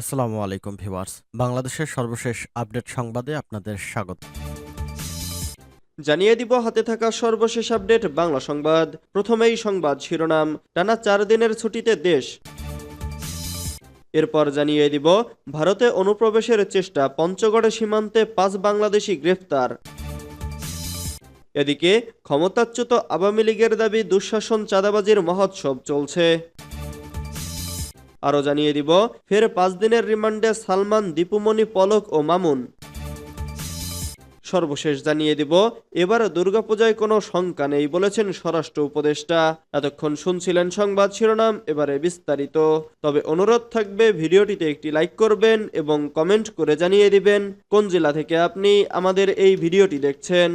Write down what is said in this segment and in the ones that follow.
আসসালামু আলাইকুম ভিউয়ার্স। বাংলাদেশের সর্বশেষ আপডেট সংবাদে আপনাদের স্বাগত। জানিয়ে দিব, হাতে থাকা সর্বশেষ আপডেট বাংলা সংবাদ। প্রথমেই সংবাদ শিরোনাম, টানা চার দিনের ছুটিতে দেশ। এরপর জানিয়ে দিব, ভারতে অনুপ্রবেশের চেষ্টা, পঞ্চগড় সীমান্তে পাঁচ বাংলাদেশি গ্রেফতার। এদিকে ক্ষমতাচ্যুত আওয়ামী লীগের দাবি, দুঃশাসন চাঁদাবাজির মহোৎসব চলছে। আরও জানিয়ে দিব, ফের পাঁচ দিনের রিমান্ডে সালমান, দীপুমণি, পলক ও মামুন। সর্বশেষ জানিয়ে দিব, এবার দুর্গাপূজায় কোনো শঙ্কা নেই বলেছেন স্বরাষ্ট্র উপদেষ্টা। এতক্ষণ শুনছিলেন সংবাদ শিরোনাম, এবারে বিস্তারিত। তবে অনুরোধ থাকবে, ভিডিওটিতে একটি লাইক করবেন এবং কমেন্ট করে জানিয়ে দিবেন, কোন জেলা থেকে আপনি আমাদের এই ভিডিওটি দেখছেন।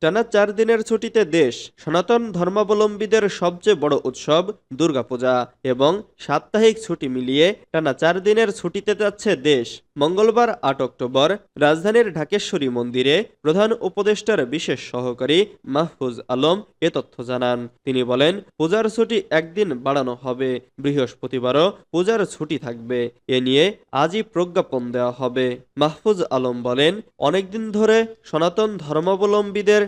টানা চার দিনের ছুটিতে দেশ সনাতন ধর্মাবলম্বীদের সবচেয়ে বড় উৎসব দুর্গাপূজা এবং সাপ্তাহিক ছুটি মিলিয়ে টানা চার দিনের ছুটিতে যাচ্ছে দেশ। মঙ্গলবার আট অক্টোবর রাজধানীর ঢাকেশ্বরী মন্দিরে প্রধান উপদেষ্টার বিশেষ সহকারী মাহফুজ আলম এ তথ্য জানান। তিনি বলেন, পূজার ছুটি একদিন বাড়ানো হবে, বৃহস্পতিবারও পূজার ছুটি থাকবে। এ নিয়ে আজই প্রজ্ঞাপন দেওয়া হবে। মাহফুজ আলম বলেন, অনেকদিন ধরে সনাতন ধর্মাবলম্বীদের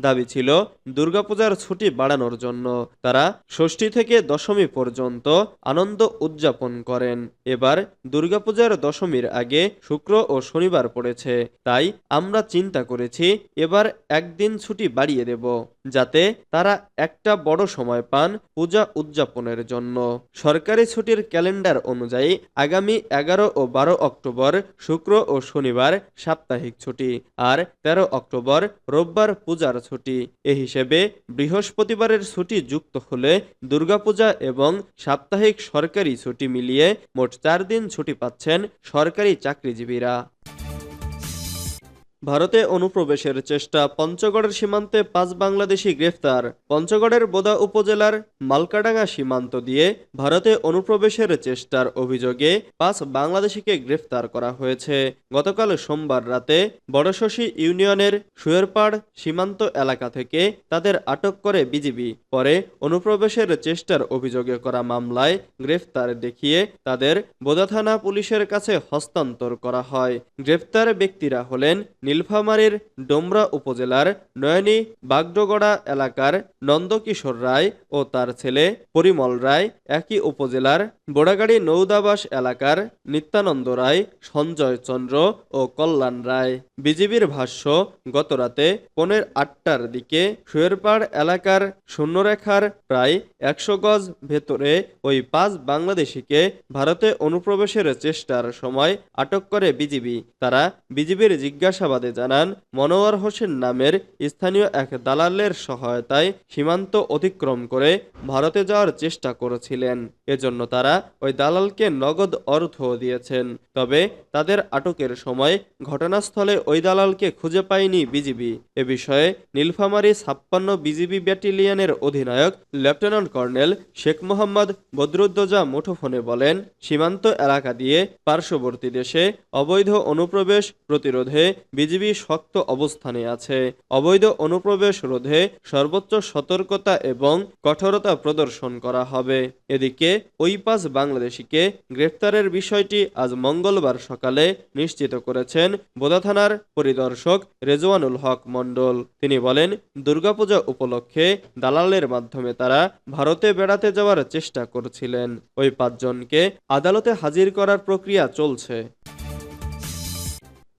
দাবি ছিল দুর্গাপূজার ছুটি বাড়ানোর জন্য। তারা ষষ্ঠী থেকে দশমী পর্যন্ত আনন্দ উদযাপন করেন। এবার দুর্গাপূজার দশমীর আগে শুক্র ও শনিবার পড়েছে। তাই আমরা চিন্তা করেছি, এবার একদিন ছুটি বাড়িয়ে দেব, যাতে তারা একটা বড় সময় পান পূজা উদযাপনের জন্য। সরকারি ছুটির ক্যালেন্ডার অনুযায়ী আগামী এগারো ও বারো অক্টোবর শুক্র ও শনিবার সাপ্তাহিক ছুটি, আর তেরো অক্টোবর রোববার পূজার ছুটি। এ হিসেবে বৃহস্পতিবারের ছুটি যুক্ত হলে দুর্গাপূজা এবং সাপ্তাহিক সরকারি ছুটি মিলিয়ে মোট চার দিন ছুটি পাচ্ছেন সরকারি চাকরিজীবীরা। ভারতে অনুপ্রবেশের চেষ্টা পঞ্চগড়ের সীমান্তে পাঁচ বাংলাদেশি গ্রেফতার। পঞ্চগড়ের বোদা উপজেলার মালকাডাঙ্গা সীমান্ত দিয়ে ভারতে অনুপ্রবেশের চেষ্টার অভিযোগে পাঁচ বাংলাদেশিকে গ্রেফতার করা হয়েছে। গতকাল সোমবার রাতে বড়শশী ইউনিয়নের সুয়েরপাড় সীমান্ত এলাকা থেকে তাদের আটক করে বিজিবি। পরে অনুপ্রবেশের চেষ্টার অভিযোগে করা মামলায় গ্রেফতার দেখিয়ে তাদের বোদা থানা পুলিশের কাছে হস্তান্তর করা হয়। গ্রেফতার ব্যক্তিরা হলেন নীলফামারীর ডোমরা উপজেলার নয়নী বাগডোগড়া এলাকার নন্দকিশোর রায় ও তার ছেলে পরিমল রায় একই উপজেলার বোড়াগাড়ি নৌদাবাস এলাকার নিত্যানন্দ রায়, সঞ্জয় চন্দ্র ও কল্যাণ রায়। বিজিবির ভাষ্য গতরাতে পনেরো আটটার দিকে শুয়েরপাড় এলাকার শূন্যরেখার প্রায় একশো গজ ভেতরে ওই পাঁচ বাংলাদেশিকে ভারতে অনুপ্রবেশের চেষ্টার সময় আটক করে বিজিবি। তারা বিজিবির জিজ্ঞাসাবাদে জানান, মনোয়ার হোসেন নামের স্থানীয় এক দালালের সহায়তায় সীমান্ত অতিক্রম করে ভারতে যাওয়ার চেষ্টা করেছিলেন। এজন্য তারা ওই দালালকে নগদ অর্থ দিয়েছেন। তবে তাদের আটকের সময় ঘটনাস্থলে ওই দালালকে খুঁজে পায়নি বিজিবি। এ বিষয়ে নীলফামারী ছাপ্পান্ন বিজিবি ব্যাটালিয়নের অধিনায়ক লেফটেন্যান্ট কর্নেল শেখ মোহাম্মদ বদরুদ্দোজা মুঠোফোনে বলেন, সীমান্ত এলাকা দিয়ে পার্শ্ববর্তী দেশে অবৈধ অনুপ্রবেশ প্রতিরোধে বিজিবি শক্ত অবস্থানে আছে। অবৈধ অনুপ্রবেশ রোধে সর্বোচ্চ সতর্কতা এবং কঠোরতা প্রদর্শন করা হবে। এদিকে ওই পাঁচ বাংলাদেশিকে গ্রেফতারের বিষয়টি আজ মঙ্গলবার সকালে নিশ্চিত করেছেন বোদা থানার পরিদর্শক রেজওয়ানুল হক মণ্ডল। তিনি বলেন, দুর্গাপূজা উপলক্ষে দালালের মাধ্যমে তারা ভারতে বেড়াতে যাওয়ার চেষ্টা করছিলেন। ওই পাঁচজনকে আদালতে হাজির করার প্রক্রিয়া চলছে।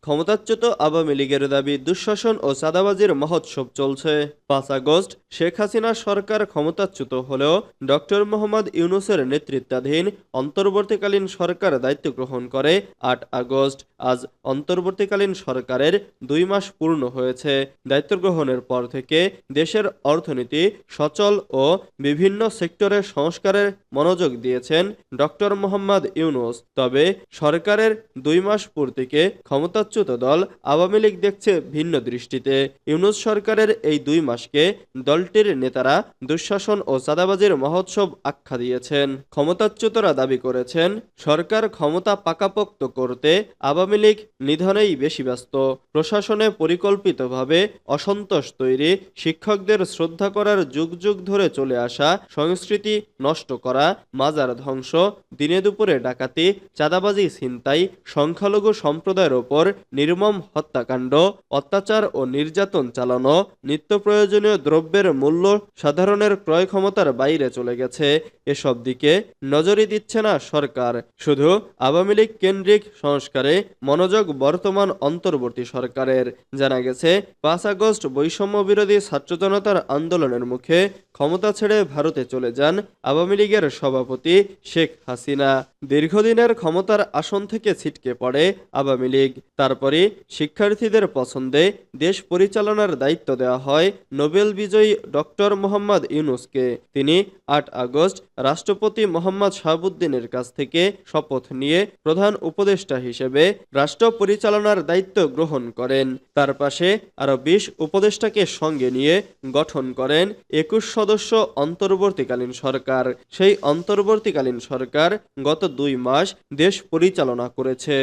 ক্ষমতাচ্যুত আওয়ামী লীগের দাবি, দুঃশাসন ও চাঁদাবাজির মহোৎসব চলছে। পাঁচ আগস্ট, শেখ হাসিনা সরকার ক্ষমতাচ্যুত হলেও ডক্টর মোহাম্মদ ইউনুসের নেতৃত্বাধীন অন্তর্বর্তীকালীন সরকার দায়িত্ব গ্রহণ করে আট আগস্ট। আজ অন্তর্বর্তীকালীন সরকারের দুই মাস পূর্ণ হয়েছে। দায়িত্ব গ্রহণের পর থেকে দেশের অর্থনীতি সচল ও বিভিন্ন সেক্টরে সংস্কারের মনোযোগ দিয়েছেন ডক্টর মোহাম্মদ ইউনুস। তবে সরকারের দুই মাস পূর্তিকে ক্ষমতা ক্ষমতাচ্যুত দল আওয়ামী লীগ দেখছে ভিন্ন দৃষ্টিতে। ইউনুস সরকারের এই দুই মাসকে দলটির নেতারা দুঃশাসন ও চাঁদাবাজির মহোৎসব আখ্যা দিয়েছেন। ক্ষমতাচ্যুতরা দাবি করেছেন, সরকার ক্ষমতা পাকাপোক্ত করতে আওয়ামী লীগ নিধনেই বেশি ব্যস্ত। প্রশাসনে পরিকল্পিতভাবে অসন্তোষ তৈরি, শিক্ষকদের শ্রদ্ধা করার যুগ যুগ ধরে চলে আসা, সংস্কৃতি নষ্ট করা, মাজার ধ্বংস, দিনে দুপুরে ডাকাতি, চাঁদাবাজি ছিনতাই, সংখ্যালঘু সম্প্রদায়ের ওপর নির্মম হত্যাকাণ্ড, অত্যাচার ও নির্যাতন চালানো, নিত্য প্রয়োজনীয় দ্রব্যের মূল্য সাধারণের ক্রয় ক্ষমতার বাইরে চলে গেছে। এসব দিকে নজরই দিচ্ছে না সরকার। শুধু আওয়ামী লীগ কেন্দ্রিক সংস্কারে মনোযোগ বর্তমান অন্তর্বর্তী সরকারের। জানা গেছে, পাঁচ আগস্ট বৈষম্য বিরোধী ছাত্র জনতার আন্দোলনের মুখে ক্ষমতা ছেড়ে ভারতে চলে যান আওয়ামী লীগের সভাপতি শেখ হাসিনা। দীর্ঘদিনের ক্ষমতার আসন থেকে ছিটকে পড়ে আওয়ামী লীগ। তারপরে শিক্ষার্থীদের পছন্দে দেশ পরিচালনার দায়িত্ব দেওয়া হয় নোবেল বিজয়ী ডক্টর মোহাম্মদ ইউনুসকে। তিনি আট আগস্ট রাষ্ট্রপতি মোহাম্মদ শাহাবুদ্দিনের কাছ থেকে শপথ নিয়ে প্রধান উপদেষ্টা হিসেবে রাষ্ট্র পরিচালনার দায়িত্ব গ্রহণ করেন। তার পাশে আরও বিশ উপদেষ্টাকে সঙ্গে নিয়ে গঠন করেন একুশ সদস্য অন্তর্বর্তীকালীন সরকার। সেই অন্তর্বর্তীকালীন সরকার গত দুই মাস দেশ পরিচালনা করেছে।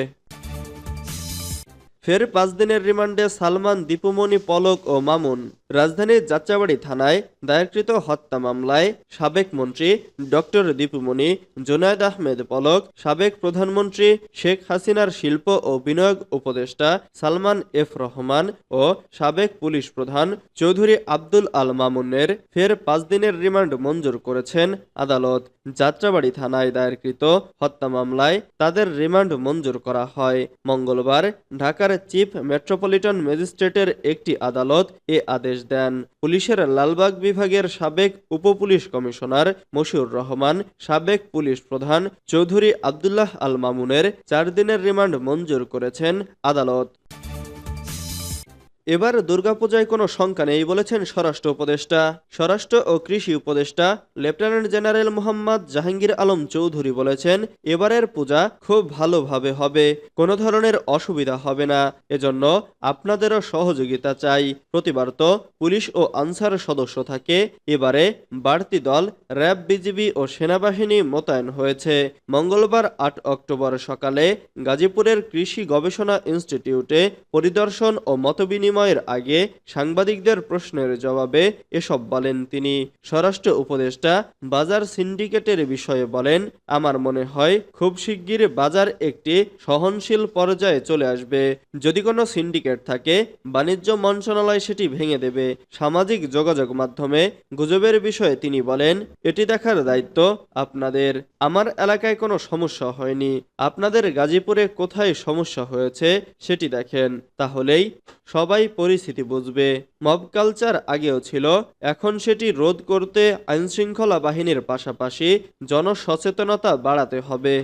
ফের পাঁচ দিনের রিমান্ডে সালমান দীপুমণি পলক ও মামুন। রাজধানীর যাত্রাবাড়ি থানায় দায়েরকৃত হত্যা মামলায় সাবেক মন্ত্রী ডক্টর দীপুমণি, জোনায়েদ আহমেদ পলক, সাবেক প্রধানমন্ত্রী শেখ হাসিনার শিল্প ও বিনিয়োগ উপদেষ্টা সালমান এফ রহমান ও সাবেক পুলিশ প্রধান চৌধুরী আব্দুল আল মামুনের ফের পাঁচ দিনের রিমান্ড মঞ্জুর করেছেন আদালত। যাত্রাবাড়ি থানায় দায়েরকৃত হত্যা মামলায় তাদের রিমান্ড মঞ্জুর করা হয়। মঙ্গলবার ঢাকার চিফ মেট্রোপলিটন ম্যাজিস্ট্রেটের একটি আদালত এ আদেশ দেন। পুলিশের লালবাগ বিভাগের সাবেক উপপুলিশ কমিশনার মশিউর রহমান, সাবেক পুলিশ প্রধান চৌধুরী আবদুল্লাহ আল মামুনের চার দিনের রিমান্ড মঞ্জুর করেছেন আদালত। এবার দুর্গাপূজায় কোনো শঙ্কা নেই বলেছেন স্বরাষ্ট্র উপদেষ্টা। স্বরাষ্ট্র ও কৃষি উপদেষ্টা লেফটেন্যান্ট জেনারেল মোহাম্মদ জাহাঙ্গীর আলম চৌধুরী বলেছেন, এবারের পূজা খুব ভালোভাবে হবে, কোনো ধরনের অসুবিধা হবে না। এজন্য আপনাদেরও সহযোগিতা চাই। প্রতিবার তো পুলিশ ও আনসার সদস্য থাকে, এবারে বাড়তি দল, র্যাব, বিজিবি ও সেনাবাহিনী মোতায়েন হয়েছে। মঙ্গলবার আট অক্টোবর সকালে গাজীপুরের কৃষি গবেষণা ইনস্টিটিউটে পরিদর্শন ও মতবিনিময়ের আগে সাংবাদিকদের প্রশ্নের জবাবে এসব বলেন তিনি। স্বরাষ্ট্র উপদেষ্টা বাজার সিন্ডিকেটের বিষয়ে বলেন, আমার মনে হয় খুব শিগগির বাজার একটি সহনশীল পর্যায়ে চলে আসবে। যদি কোনো সিন্ডিকেট থাকে, বাণিজ্য মন্ত্রণালয় সেটি ভেঙে দেবে। সামাজিক যোগাযোগ মাধ্যমে গুজবের বিষয়ে তিনি বলেন, এটি দেখার দায়িত্ব আপনাদের। আমার এলাকায় কোনো সমস্যা হয়নি। আপনাদের গাজীপুরে কোথায় সমস্যা হয়েছে সেটি দেখেন। তাহলেই সবাই পরিস্থিতি বুঝবে। মব কালচার আগেও ছিল, এখন সেটি রোধ করতে আইনশৃঙ্খলা বাহিনীর পাশাপাশি জনসচেতনতা বাড়াতে হবে।